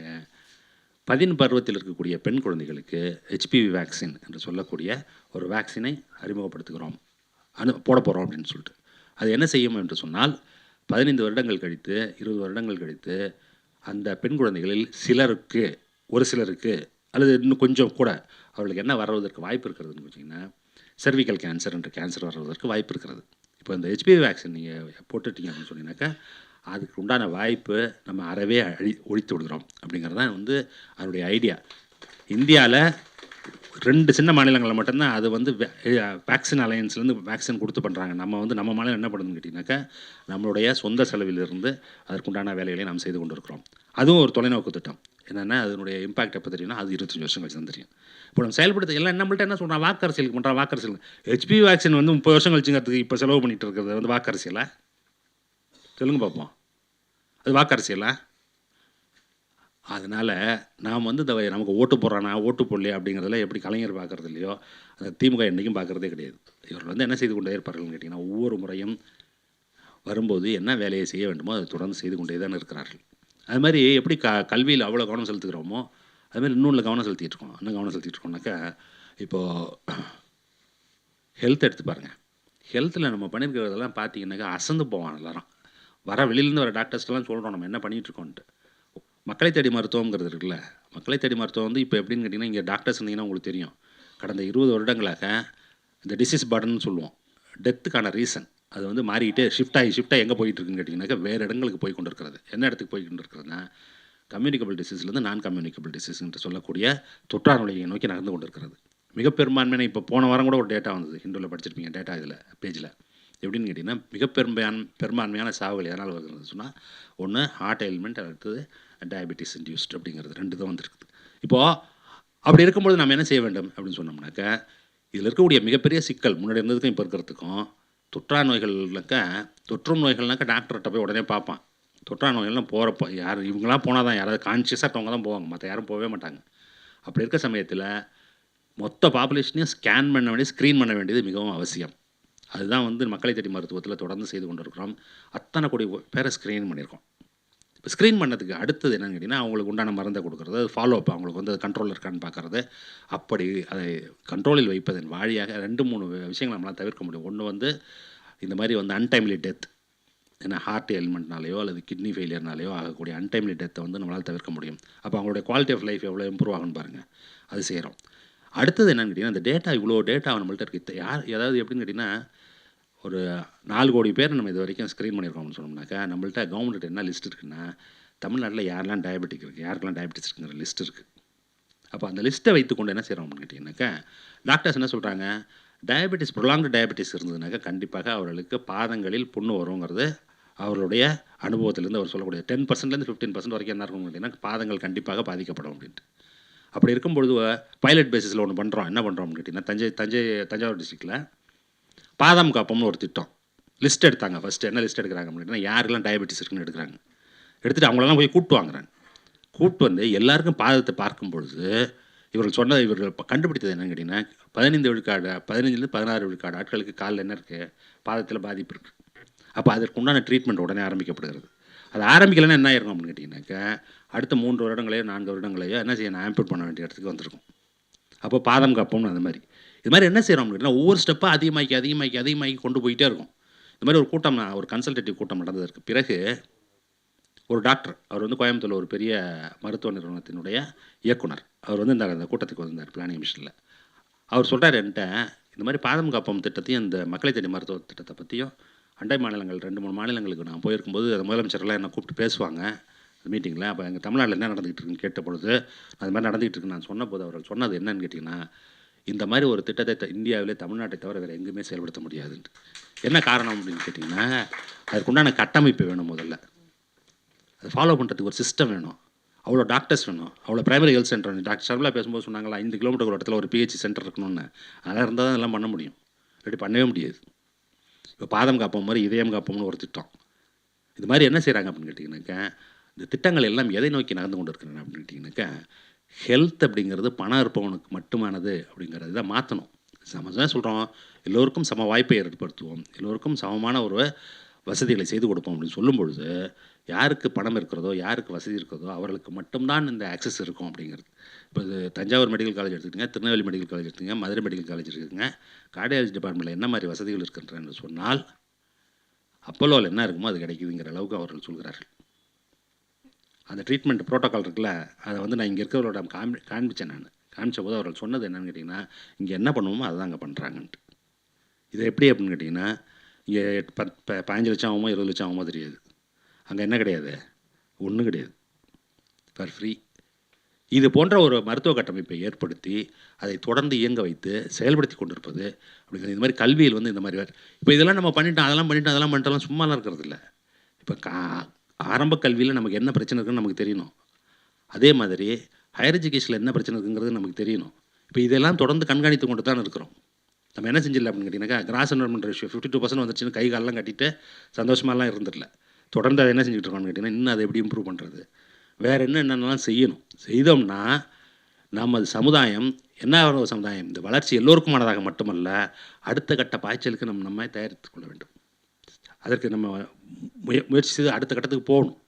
பதின் பருவத்தில் இருக்கக்கூடிய பெண் குழந்தைகளுக்கு ஹெச்பிவி வேக்சின் என்று சொல்லக்கூடிய ஒரு வேக்சினை அறிமுகப்படுத்துகிறோம். அனு போட போகிறோம் அப்படின்னு சொல்லிட்டு. அது என்ன செய்யும் என்று சொன்னால் பதினைந்து வருடங்கள் கழித்து இருபது வருடங்கள் கழித்து அந்த பெண் குழந்தைகளில் சிலருக்கு ஒரு சிலருக்கு அல்லது இன்னும் கொஞ்சம் கூட அவர்களுக்கு என்ன வர்றதற்கு வாய்ப்பு இருக்கிறதுன்னு வச்சிங்கன்னா செர்விக்கல் கேன்சர் என்ற கேன்சர் வர்றதற்கு வாய்ப்பு இருக்கிறது. இப்போ இந்த ஹெச்பிவி வேக்சின் நீங்கள் போட்டுட்டீங்க அப்படின்னு சொன்னீங்கன்னாக்கா அதுக்கு உண்டான வாய்ப்பு நம்ம அறவே அழி ஒழித்து விடுகிறோம் அப்படிங்கிறது தான் வந்து அதனுடைய ஐடியா இந்தியாவில் ரெண்டு சின்ன மாநிலங்களில் மட்டும்தான் அது வந்து வேக்சின் அலையன்ஸ்லேருந்து வேக்சின் கொடுத்து பண்ணுறாங்க நம்ம வந்து நம்ம மாநிலம் என்ன பண்ணுதுன்னு கேட்டிங்கனாக்கா நம்மளுடைய சொந்த செலவிலிருந்து அதற்குண்டான வேலைகளை நாம் செய்து கொண்டு இருக்கிறோம் அதுவும் ஒரு தொலைநோக்கு திட்டம். என்னென்னா அதனுடைய இம்பாக்ட் எப்போ தெரியும்னா அது இருபத்தஞ்சி வருஷம் கழிச்சு தான் தெரியும். இப்போ நம்ம செயல்படுத்த எல்லாம் நம்மள்ட்ட என்ன சொல்கிறான் வாக்கரசியலுக்கு பண்ணுறான் வாக்கரசியல் ஹெச்பி வேக்சின் வந்து முப்பது வருஷம் கழிச்சுங்கிறதுக்கு இப்போ செலவு பண்ணிட்டு இருக்கிறது வந்து வாக்கரசியலா சொல்லுங்க பார்ப்போம் அது வாக்கரசியலா அதனால் நாம் வந்து இந்த நமக்கு ஓட்டு போடுறானா ஓட்டு போடலையா அப்படிங்கிறதுல எப்படி கலைஞர் பார்க்குறது இல்லையோ அந்த திமுக என்றைக்கும் பார்க்குறதே கிடையாது. இவர்கள் வந்து என்ன செய்து கொண்டே இருப்பார்கள்னு கேட்டிங்கன்னா ஒவ்வொரு முறையும் வரும்போது என்ன வேலையை செய்ய வேண்டுமோ அதை தொடர்ந்து செய்து கொண்டே தான் இருக்கிறார்கள். அது மாதிரி எப்படி க கல்வியில் அவ்வளோ கவனம் செலுத்துகிறோமோ அதுமாதிரி இன்னொன்று கவனம் செலுத்திட்டு இருக்கோம். என்ன கவனம் செலுத்திட்டு இருக்கோம்னாக்கா இப்போது ஹெல்த் எடுத்து பாருங்கள் ஹெல்த்தில் நம்ம பண்ணியிருக்கிறதெல்லாம் பார்த்தீங்கன்னாக்கா அசந்து போவான் எல்லாரும். வர வெளியிலேருந்து வர டாக்டர்ஸ்க்கெல்லாம் சொல்கிறோம் நம்ம என்ன பண்ணிகிட்டு இருக்கோம்ன்ட்டு. மக்களை தேடி மருத்துவங்கிறது இருக்குல்ல. மக்களை தேடி மருத்துவம் வந்து இப்போ எப்படின்னு கேட்டிங்கன்னா இங்கே டாக்டர்ஸ் இருந்தீங்கன்னா உங்களுக்கு தெரியும். கடந்த இருபது வருடங்களாக இந்த டிசீஸ் பர்டன் சொல்லுவோம். டெத்துக்கான ரீசன் அது வந்து மாறிக்கிட்டு ஷிஃப்ட் ஆகி ஷிஃப்ட் ஆகி எங்கே போயிட்டு இருக்குன்னு கேட்டிங்கனாக்கா வேறு இடங்களுக்கு போய் கொண்டு இருக்கிறது என்ன இடத்துக்கு போய் கொண்டு இருக்கிறதுனா கம்யூனிகபிள் டிசீஸ்லேருந்து நான் கம்யூனிகபிள் டிசீஸ் சொல்லக்கூடிய தொற்றா நோயை நோக்கி நடந்து கொண்டு இருக்கிறது மிக பெரும்பான்மையான இப்போ போன வாரம் கூட ஒரு டேட்டா வந்தது. ஹிந்துவில் படிச்சிருப்பீங்க டேட்டா இதில் பேஜில் எப்படின்னு கேட்டிங்கன்னா மிக பெரும்பான் பெரும்பான்மையான சாவுகள் எதனால் வருதுன்னு சொன்னால் ஒன்று ஹார்ட் எலிமெண்ட் அடுத்தது டயபெட்டிஸ் இன்டியூஸ்ட் அப்படிங்கிறது ரெண்டு தான் வந்துருக்குது. இப்போது அப்படி இருக்கும்போது நம்ம என்ன செய்ய வேண்டும் அப்படின்னு சொன்னோம்னாக்கா இதில் இருக்கக்கூடிய மிகப்பெரிய சிக்கல் முன்னாடி இருந்ததுக்கும் இப்போ இருக்கிறதுக்கும் தொற்றா நோய்கள்னாக்கா தொற்று நோய்கள்னாக்க டாக்டர்கிட்ட போய் உடனே பார்ப்பான். தொற்றா நோய்கள்லாம் போகிறப்போ யார் இவங்களாம் போனால் தான் யாராவது கான்ஷியஸாக இருக்கவங்க தான் போவாங்க மற்ற யாரும் போகவே மாட்டாங்க. அப்படி இருக்க சமயத்தில் மொத்த பாப்புலேஷனையும் ஸ்கேன் பண்ண வேண்டிய ஸ்க்ரீன் பண்ண வேண்டியது மிகவும் அவசியம். அதுதான் வந்து மக்களை தேடி மருத்துவத்தில் தொடர்ந்து செய்து கொண்டு இருக்கிறோம் அத்தனை கோடி பேரை ஸ்க்ரீன் பண்ணியிருக்கோம். ஸ்க்ரீன் பண்ணதுக்கு அடுத்தது என்னன்னு கேட்டிங்கன்னா அவங்களுக்கு உண்டான மருந்தை கொடுக்குறது ஃபாலோ அப் அவங்களுக்கு வந்து கண்ட்ரோல் இருக்கான்னு பார்க்குறது. அப்படி அதை கண்ட்ரோலில் வைப்பதன் வாழியாக ரெண்டு மூணு விஷயங்களை நம்மளால் தவிர்க்க முடியும். ஒன்று வந்து இந்த மாதிரி வந்து அன்டைம்லி டெத் ஏன்னா ஹார்ட் எலிமெண்ட்னாலேயோ அல்லது கிட்னி ஃபெயிலியர்னாலேயோ ஆகக்கூடிய அன்டைம்லி டெத்தை வந்து நம்மளால் தவிர்க்க முடியும். அப்போ அவங்களுடைய குவாலிட்டி ஆஃப் லைஃப் எவ்வளோ இம்ப்ரூவ் ஆகும்னு பாருங்கள் அது செய்கிறோம் அடுத்தது என்னன்னு கேட்டிங்கன்னா அந்த டேட்டா இவ்வளோ டேட்டா நம்மள்ட்ட இருக்குது யார் ஏதாவது எப்படின்னு கேட்டிங்கன்னா ஒரு நாலு கோடி பேர் நம்ம இது வரைக்கும் ஸ்க்ரீன் பண்ணியிருக்கோம்னு சொன்னோம்னாக்கா நம்மள்ட்ட கவர்மெண்ட் என்ன லிஸ்ட் இருக்குன்னா தமிழ்நாட்டில் யாரெல்லாம் டயபெட்டிக் இருக்குது யாருக்கெல்லாம் டயபெட்டிஸ் இருக்குங்கிற லிஸ்ட் இருக்குது அப்போ அந்த லிஸ்ட்டை வைத்துக்கொண்டு என்ன செய்கிறோம் அப்படின்னு கேட்டிங்கனாக்கா டாக்டர்ஸ் என்ன சொல்கிறாங்க டயபெட்டிஸ் ப்ரொலாங்டு டயபெட்டிஸ் இருந்ததுனாக்கா கண்டிப்பாக அவர்களுக்கு பாதங்களில் புண்ணு வருங்கிறது அவர்களுடைய அனுபவத்திலேருந்து அவர் சொல்லக்கூடிய டென் பர்சன்ட்லேருந்து ஃபிஃப்டீன் பர்சன்ட் வரைக்கும் என்ன இருக்கும் கேட்டிங்கன்னா பாதங்கள் கண்டிப்பாக பாதிக்கப்படும் அப்படின்ட்டு. அப்படி இருக்கும்பொழுது பைலட் பேசிஸில் ஒன்று பண்ணுறோம் என்ன பண்ணுறோம் அப்படின்னு கேட்டிங்கன்னா தஞ்சை தஞ்சை தஞ்சாவூர் டிஸ்ட்ரிக்டில் பாதாம் காப்பம்னு ஒரு திட்டம். லிஸ்ட் எடுத்தாங்க ஃபஸ்ட்டு என்ன லிஸ்ட் எடுக்கிறாங்க அப்படின்னா யாருக்கெல்லாம் டயபெட்டிஸ் இருக்குன்னு எடுக்கிறாங்க. எடுத்துகிட்டு அவங்களெல்லாம் போய் கூப்பிட்டு வாங்குறாங்க. கூப்பிட்டு வந்து எல்லாருக்கும் பாதத்தை பார்க்கும் பொழுது இவர்கள் சொன்ன இவர்கள் கண்டுபிடித்தது என்னன்னு கேட்டிங்கன்னா பதினைந்து விழுக்காடு பதினஞ்சுலேருந்து பதினாறு விழுக்காடு ஆட்களுக்கு காலில் என்ன இருக்குது பாதத்தில் பாதிப்பு இருக்குது அப்போ அதற்கு உண்டான ட்ரீட்மெண்ட் உடனே ஆரம்பிக்கப்படுகிறது. அது ஆரம்பிக்கலைன்னா என்ன ஆயிருக்கும் அப்படின்னு கேட்டிங்கன்னாக்கா அடுத்த மூன்று வருடங்களையோ நான்கு வருடங்களையோ என்ன செய்யணும் ஆம்பிட் பண்ண வேண்டிய இடத்துக்கு வந்திருக்கும். அப்போ பாதம் காப்போம்னு அந்த மாதிரி. இது மாதிரி என்ன செய்கிறோம் அப்படின்னா ஒவ்வொரு ஸ்டெப்பாக அதிகமாக்கி அதிகமாக்கி அதிகமாக்கி கொண்டு போயிட்டே இருக்கும். இந்த மாதிரி ஒரு கூட்டம் நான் ஒரு கன்சல்டேட்டிவ் கூட்டம் நடந்ததற்கு பிறகு ஒரு டாக்டர் அவர் வந்து கோயம்புத்தூரில் ஒரு பெரிய மருத்துவ நிறுவனத்தினுடைய இயக்குனர். அவர் வந்து இந்த அந்த கூட்டத்துக்கு வந்தார் பிளானிங் மிஷனில் அவர் சொல்கிறார் என்கிட்ட இந்த மாதிரி பாதம் காப்பம் திட்டத்தையும் இந்த மக்களை தேடி மருத்துவ திட்டத்தை பற்றியும் அண்டை மாநிலங்கள் ரெண்டு மூணு மாநிலங்களுக்கு நான் போயிருக்கும்போது அந்த முதலமைச்சர்லாம் என்ன கூப்பிட்டு பேசுவாங்க. அந்த மீட்டிங்கில் அப்போ எங்கள் தமிழ்நாட்டில் என்ன நடந்துகிட்டு இருக்குன்னு கேட்ட பொழுது அது மாதிரி நடந்துகிட்டு இருக்குன்னு நான் சொன்னபோது அவர்கள் சொன்னது என்னன்னு கேட்டிங்கன்னா இந்த மாதிரி ஒரு திட்டத்தை இந்தியாவிலே தமிழ்நாட்டை தவிர வேறு எங்கேயுமே செயல்படுத்த முடியாதுன்ட்டு. என்ன காரணம் அப்படின்னு கேட்டிங்கன்னா அதுக்குண்டான கட்டமைப்பு வேணும் முதல்ல. அது ஃபாலோ பண்ணுறதுக்கு ஒரு சிஸ்டம் வேணும். அவ்வளோ டாக்டர்ஸ் வேணும். அவ்வளோ பிரைமரி ஹெல்த் சென்டர் வேணும். டாக்டர் ஷர்மிளா பேசும்போது சொன்னாங்களா ஐந்து கிலோமீட்டர் ஒரு இடத்துல ஒரு பிஹெச்சி சென்டர் இருக்கணும்னு. அதெல்லாம் இருந்தால் தான் அதெல்லாம் பண்ண முடியும். இப்படி பண்ணவே முடியாது. இப்போ பாதம் காப்போம் மாதிரி இதயம் காப்போம்னு ஒரு திட்டம். இது மாதிரி என்ன செய்கிறாங்க அப்படின்னு கேட்டிங்கனாக்கா இந்த திட்டங்கள் எல்லாம் எதை நோக்கி நடந்து கொண்டு இருக்கிறாங்க அப்படின்னு கேட்டிங்கனாக்கா ஹெல்த் அப்படிங்கிறது பணம் இருப்பவனுக்கு மட்டுமானது அப்படிங்கிறது தான் மாற்றணும் நம்ம தான் சொல்கிறோம் எல்லோருக்கும் சம வாய்ப்பை ஏற்படுத்துவோம். எல்லோருக்கும் சமமான ஒரு வசதிகளை செய்து கொடுப்போம் அப்படின்னு சொல்லும் பொழுது யாருக்கு பணம் இருக்கிறதோ யாருக்கு வசதி இருக்கிறதோ அவர்களுக்கு மட்டும்தான் இந்த ஆக்சஸ் இருக்கும் அப்படிங்கிறது. இப்போ இது தஞ்சாவூர் மெடிக்கல் காலேஜ் எடுத்துக்கங்க திருநெல்வேலி மெடிக்கல் காலேஜ் எடுத்துக்கங்க மதுரை மெடிக்கல் காலேஜ் எடுத்துக்கங்க கார்டியாலஜி டிபார்ட்மெண்ட்டில் என்ன மாதிரி வசதிகள் இருக்கின்றன சொன்னால் அப்போலோவில் என்ன இருக்குமோ அது கிடைக்குதுங்கிற அளவுக்கு அவர்கள் சொல்கிறார்கள். அந்த ட்ரீட்மெண்ட் ப்ரோட்டோக்கால் இருக்குல்ல அதை வந்து நான் இங்கே இருக்கிறவரோட காமி காண்பிச்சேன் நான். காமிச்ச போது அவர்கள் சொன்னது என்னென்னு கேட்டிங்கன்னா இங்கே என்ன பண்ணுவோமோ அதை அங்கே பண்ணுறாங்கன்ட்டு இது எப்படி அப்படின்னு கேட்டிங்கன்னா இங்கே பத் ப- பதினஞ்சு லட்சம் ஆகுமோ இருபது லட்சம் ஆகுமோ தெரியாது. அங்கே என்ன கிடையாது? ஒன்றும் கிடையாது. ஃபார் ஃப்ரீ இது போன்ற ஒரு மருத்துவ கட்டமைப்பை ஏற்படுத்தி அதை தொடர்ந்து இயங்க வைத்து செயல்படுத்தி கொண்டிருப்பது அப்படிங்கிறது இந்த மாதிரி கல்வியில் வந்து இந்த மாதிரி வேறு இப்போ இதெல்லாம் நம்ம பண்ணிட்டோம் அதெல்லாம் பண்ணிட்டோம் அதெல்லாம் பண்ணிட்டோம்லாம் சும்மாலாம் இருக்கிறது இல்லை. இப்போ கா ஆரம்ப கல்வியில் நமக்கு என்ன பிரச்சனை இருக்குன்னு நமக்கு தெரியணும். அதே மாதிரி ஹையர் எஜுகேஷனில் என்ன பிரச்சனை இருக்குங்கிறது நமக்கு தெரியணும். இப்போ இதெல்லாம் தொடர்ந்து கண்காணித்து கொண்டு தான் இருக்கிறோம். நம்ம என்ன செஞ்சிடல அப்படின்னு கேட்டிங்கன்னாக்கா gross environment ratio fifty two percent வந்துச்சுன்னு கை காலெல்லாம் கட்டிட்டு சந்தோஷமாலாம் இருந்துடல தொடர்ந்து அதை என்ன செஞ்சுட்டு இருக்கோம்னு கேட்டிங்கன்னா இன்னும் அதை எப்படி இம்ப்ரூவ் பண்ணுறது வேறு என்ன என்னென்னலாம் செய்யணும்? செய்தோம்னா நமது சமுதாயம் என்ன ஒரு சமுதாயம்? இந்த வளர்ச்சி எல்லோருக்குமானதாக மட்டுமல்ல அடுத்த கட்ட பாய்ச்சலுக்கு நம்ம நம்ம தயாரித்து கொள்ள வேண்டும். அதற்கு நம்ம முய முயற்சி செய்து அடுத்த கட்டத்துக்கு போகணும்.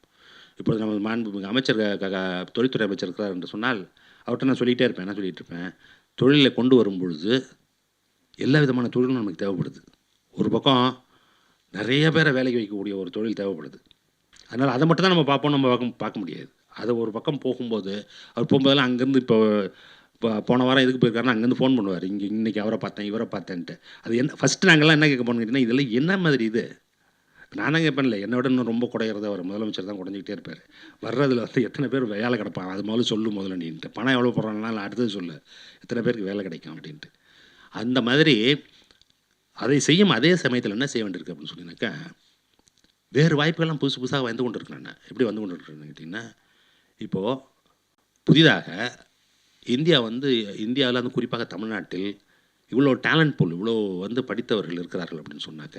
இப்போது நம்ம மாண்புமிகு அமைச்சர் தொழில்துறை அமைச்சர் இருக்கிறார் என்று சொன்னால் அவர்கிட்ட நான் சொல்லிகிட்டே இருப்பேன். என்ன சொல்லிகிட்டு இருப்பேன்? தொழிலை கொண்டு வரும் பொழுது எல்லா விதமான தொழிலும் நமக்கு தேவைப்படுது. ஒரு பக்கம் நிறைய பேரை வேலைக்கு வைக்கக்கூடிய ஒரு தொழில் தேவைப்படுது. அதனால் அதை மட்டும் தான் நம்ம பார்ப்போம் நம்ம பார்க்க பார்க்க முடியாது. அதை ஒரு பக்கம் போகும்போது அவர் போகும்போதெல்லாம் அங்கேருந்து இப்போ இப்போ போன வாரம் எதுக்கு போயிருக்காருன்னா அங்கேருந்து ஃபோன் பண்ணுவார். இங்கே இன்றைக்கி அவரை பார்த்தேன் இவரை பார்த்தேன்ட்டு. அது என்ன ஃபஸ்ட்டு நாங்கள்லாம் என்ன கேட்க போனோம் கேட்டிங்கன்னா இதெல்லாம் என்ன மாதிரி இது? நான் தான் கேட்பேன்ல என்னை விட இன்னும் ரொம்ப குறையிறத அவர் முதலமைச்சர் தான் குறைஞ்சிக்கிட்டே இருப்பார். வர்றதுல வந்து எத்தனை பேர் வேலை கிடப்பான் அது முதல்ல சொல்லு முதல்ல நீன்ட்டு. பணம் எவ்வளோ போடுறாங்கனால அடுத்தது சொல்லு. எத்தனை பேருக்கு வேலை கிடைக்கும் அப்படின்ட்டு. அந்த மாதிரி அதை செய்யும் அதே சமயத்தில் என்ன செய்ய வேண்டியிருக்கு அப்படின்னு சொன்னீங்கன்னாக்கா வேறு வாய்ப்புகள்லாம் புதுசு புதுசாக வந்து கொண்டு இருக்கிறேன் எப்படி வந்து கொண்டு இருக்கிறேன்னு கேட்டிங்கன்னா இப்போது புதிதாக இந்தியா வந்து இந்தியாவில் வந்து குறிப்பாக தமிழ்நாட்டில் இவ்வளோ டேலண்ட் பூல் இவ்வளோ வந்து படித்தவர்கள் இருக்கிறார்கள் அப்படின்னு சொன்னாக்க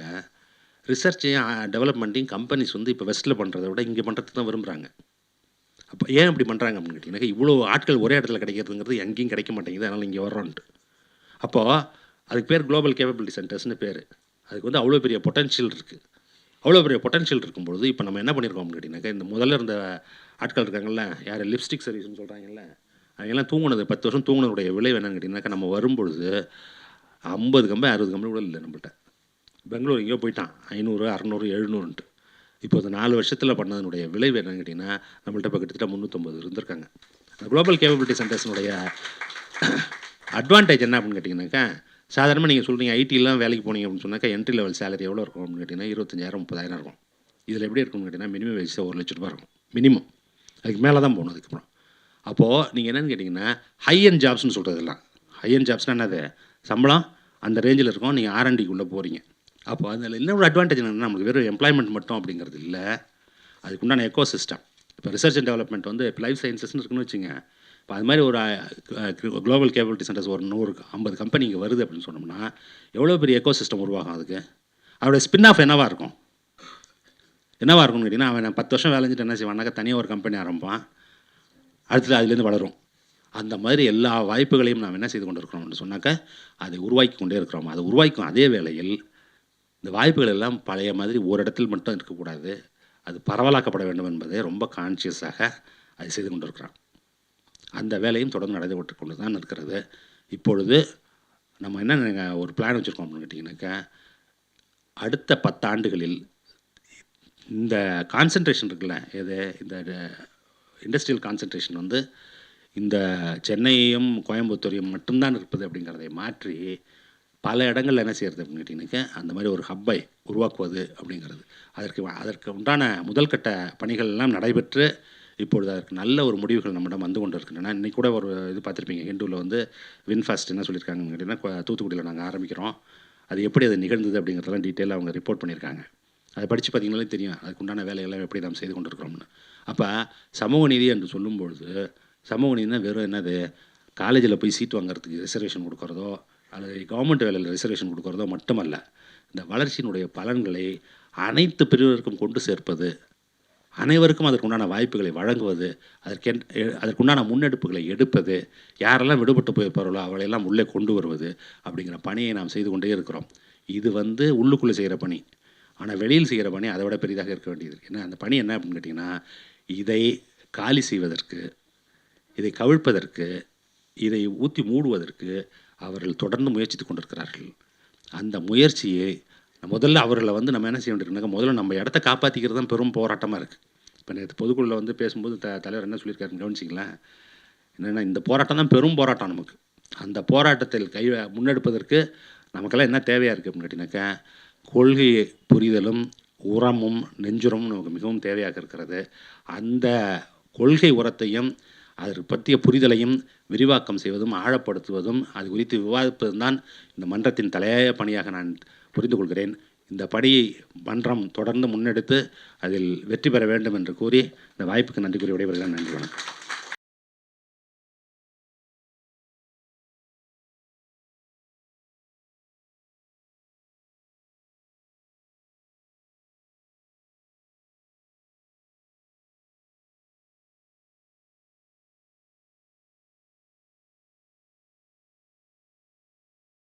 ரிசர்ச்சையும் டெவலப்மெண்ட்டையும் கம்பெனிஸ் வந்து இப்போ வெஸ்ட்டில் பண்ணுறத விட இங்கே பண்ணுறதுக்கு தான் விரும்புகிறாங்க அப்போ ஏன் இப்படி பண்ணுறாங்க அப்படின்னு கேட்டிங்கன்னா இவ்வளோ ஆட்கள் ஒரே இடத்துல கிடைக்கிறதுங்கிறது எங்கேயும் கிடைக்க மாட்டேங்குது அதனால் இங்கே வர்றோன்ட்டு. அப்போது அதுக்கு பேர் குளோபல் கேப்பபிலிட்டி சென்டர்ஸ்னு பேர். அதுக்கு வந்து அவ்வளோ பெரிய பொட்டன்ஷியல் இருக்குது அவ்வளோ பெரிய பொட்டன்ஷியல் இருக்கும்பொழுது இப்போ நம்ம என்ன பண்ணியிருக்கோம் அப்படின்னு கேட்டிங்கனாக்கா இந்த முதல்ல இருந்த ஆட்கள் இருக்காங்கல்ல யார்? லிப்ஸ்டிக் சர்வீஸ்னு சொல்கிறாங்கல்ல அவங்கெல்லாம் தூங்கினது பத்து வருஷம் தூங்கினதுடைய விளைவு என்னன்னு கேட்டிங்கனாக்கா நம்ம வரும்பொழுது ஐம்பது கம்பெனி அறுபது கம்பெனி கூட இல்லை நம்மள்ட்ட. பெங்களூர் எங்கேயோ போயிட்டான். ஐநூறு அறநூறு எழுநூறுன்ட்டு. இப்போ இந்த நாலு வருஷத்தில் பண்ணதனுடைய விளைவு என்னன்னு கேட்டிங்கன்னா நம்மள்ட்ட இப்போ கிட்டத்தட்ட முந்நூற்றம்பது இருந்திருக்காங்க. அந்த குளோபல் கேப்பபிலிட்டி சென்டர்ஸினுடைய அட்வான்டேஜ் என்ன அப்படின்னு கேட்டிங்கனாக்கா சாதாரணமாக நீங்கள் சொல்கிறீங்க ஐடிலாம் வேலைக்கு போனீங்க அப்படின்னு சொன்னாக்கா என்ட்ரி லெவல் சேலரி எவ்வளோ இருக்கும் அப்படின்னு கேட்டிங்கன்னா இருபத்தஞ்சாயிரம் முப்பதாயிரம் இருக்கும். இதில் எப்படி இருக்கும்னு கேட்டிங்கன்னா மினிமம் வயசு ஒரு லட்ச ரூபா இருக்கும். மினிமம் அதுக்கு மேலே தான் போகணும் அதுக்கப்புறம். அப்போது நீங்கள் என்னென்னு கேட்டிங்கன்னா ஹை அண்ட் ஜாப்ஸ்னு சொல்கிறதெல்லாம் ஹை அண்ட் ஜாப்ஸ்னால் என்னது? சம்பளம் அந்த ரேஞ்சில் இருக்கும். நீங்கள் ஆர்என்டிக்குள்ளே போகிறீங்க அப்போ அதில் என்ன ஒரு அட்வான்டேஜ் என்னன்னா நமக்கு வெறும் எம்ப்ளாய்மெண்ட் மட்டும் அப்படிங்கிறது இல்லை. அதுக்குண்டான எக்கோ சிஸ்டம் இப்போ ரிசர்ச் அண்ட் டெவலப்மெண்ட் வந்து இப்போ லைஃப் சயின்சஸ்னு இருக்குன்னு வச்சுங்க. இப்போ அது மாதிரி ஒரு குளோபல் கேபிலிட்டி சென்டர்ஸ் ஒரு நூறு ஐம்பது கம்பெனி இங்கே வருது அப்படின்னு சொன்னோம்னா எவ்வளோ பெரிய எக்கோ சிஸ்டம் உருவாகும் அதுக்கு? அவருடைய ஸ்பின் ஆஃப் என்னவாக இருக்கும்? என்னவாக இருக்கும்னு கேட்டிங்கன்னா அவன் பத்து வருஷம் வேலை என்ன செய்வானாக்கா தனியாக ஒரு கம்பெனி ஆரம்பிப்பான். அடுத்தது அதுலேருந்து வளரும். அந்த மாதிரி எல்லா வாய்ப்புகளையும் நாம் என்ன செய்து கொண்டு இருக்கிறோம்னு சொன்னாக்கா அதை உருவாக்கி கொண்டே இருக்கிறோம். அதை உருவாக்கும் அதே வேளையில் இந்த வாய்ப்புகள் எல்லாம் பழைய மாதிரி ஒரு இடத்தில் மட்டும் இருக்கக்கூடாது. அது பரவலாக்கப்பட வேண்டும் என்பதை ரொம்ப கான்சியஸாக அதை செய்து கொண்டிருக்கிறான். அந்த வேலையும் தொடர்ந்து நடைபெற்று கொண்டு தான் இருக்கிறது இப்பொழுது நம்ம என்ன ஒரு பிளான் வச்சுருக்கோம் அப்படின்னு கேட்டிங்கனாக்கா அடுத்த பத்தாண்டுகளில் இந்த கான்சன்ட்ரேஷன் இருக்குல்ல இது இந்த இண்டஸ்ட்ரியல் கான்சன்ட்ரேஷன் வந்து இந்த சென்னையையும் கோயம்புத்தூரையும் மட்டும்தான் இருப்பது அப்படிங்கிறதை மாற்றி பல இடங்களில் என்ன செய்யறது அப்படின்னு கேட்டிங்கனாக்கா அந்த மாதிரி ஒரு ஹப்பை உருவாக்குவது அப்படிங்கிறது. அதற்கு அதற்கு உண்டான முதல் கட்ட பணிகள் எல்லாம் நடைபெற்று இப்பொழுது அதற்கு நல்ல ஒரு முடிவுகள் நம்மிடம் வந்து கொண்டு இருக்கின்றன இன்றைக்கி கூட ஒரு இது பார்த்துருப்பீங்க. ஹிந்துவில் வந்து வின்ஃபாஸ்ட் என்ன சொல்லியிருக்காங்கன்னு கேட்டிங்கன்னா தூத்துக்குடியில் நாங்கள் ஆரம்பிக்கிறோம். அது எப்படி அது நிகழ்ந்தது அப்படிங்கிறதெல்லாம் டீட்டெயிலாக அவங்க ரிப்போர்ட் பண்ணியிருக்காங்க. அதை படித்து பார்த்தீங்கனாலே தெரியும். அதுக்கு உண்டான வேலையெல்லாம் எப்படி நாம் செய்து கொண்டிருக்கிறோம்னு. அப்போ சமூக நீதி என்று சொல்லும்பொழுது சமூக நீதினா வெறும் என்னது? காலேஜில் போய் சீட் வாங்குறதுக்கு ரிசர்வேஷன் கொடுக்குறதோ அல்லது கவர்மெண்ட் வேலையில் ரிசர்வேஷன் கொடுக்குறதோ மட்டுமல்ல இந்த வளர்ச்சியினுடைய பலன்களை அனைத்து பிரிவினருக்கும் கொண்டு சேர்ப்பது அனைவருக்கும் அதற்குண்டான வாய்ப்புகளை வழங்குவது அதற்கென் எ- அதற்குண்டான முன்னெடுப்புகளை எடுப்பது யாரெல்லாம் விடுபட்டு போயிருப்பார்களோ அவளையெல்லாம் உள்ளே கொண்டு வருவது அப்படிங்கிற பணியை நாம் செய்து கொண்டே இருக்கிறோம். இது வந்து உள்ளுக்குள்ளே செய்கிற பணி. ஆனால் வெளியில் செய்கிற பணி அதை விட பெரிதாக இருக்க வேண்டியது. ஏன்னா அந்த பணி என்ன அப்படின்னு கேட்டிங்கன்னா இதை காலி செய்வதற்கு இதை கவிழ்ப்பதற்கு இதை ஊற்றி மூடுவதற்கு அவர்கள் தொடர்ந்து முயற்சித்து கொண்டிருக்கிறார்கள். அந்த முயற்சியை முதல்ல அவர்களை வந்து நம்ம என்ன செய்ய வேண்டியிருக்குனாக்கா முதல்ல நம்ம இடத்த காப்பாற்றிக்கிறது தான் பெரும் போராட்டமாக இருக்குது இப்போ நேற்று பொதுக்குழுல வந்து பேசும்போது த தலைவர் என்ன சொல்லியிருக்காருன்னு கவனிச்சிங்களேன்? என்னென்னா இந்த போராட்டம் தான் பெரும் போராட்டம் நமக்கு. அந்த போராட்டத்தில் கை முன்னெடுப்பதற்கு நமக்கெல்லாம் என்ன தேவையாக இருக்குது அப்படின்னு கேட்டிங்கனாக்கா கொள்கை புரிதலும் உரமும் நெஞ்சுரமும் நமக்கு மிகவும் தேவையாக இருக்கிறது. அந்த கொள்கை உரத்தையும் அதற்கு பற்றிய புரிதலையும் விரிவாக்கம் செய்வதும் ஆழப்படுத்துவதும் அது குறித்து விவாதிப்பதும் தான் இந்த மன்றத்தின் தலையாய பணியாக நான் புரிந்து கொள்கிறேன். இந்த பணியை மன்றம் தொடர்ந்து முன்னெடுத்து அதில் வெற்றி பெற வேண்டும் என்று கூறி இந்த வாய்ப்புக்கு நன்றி கூறி விடைபெறுகிறேன். நன்றி வணக்கம்.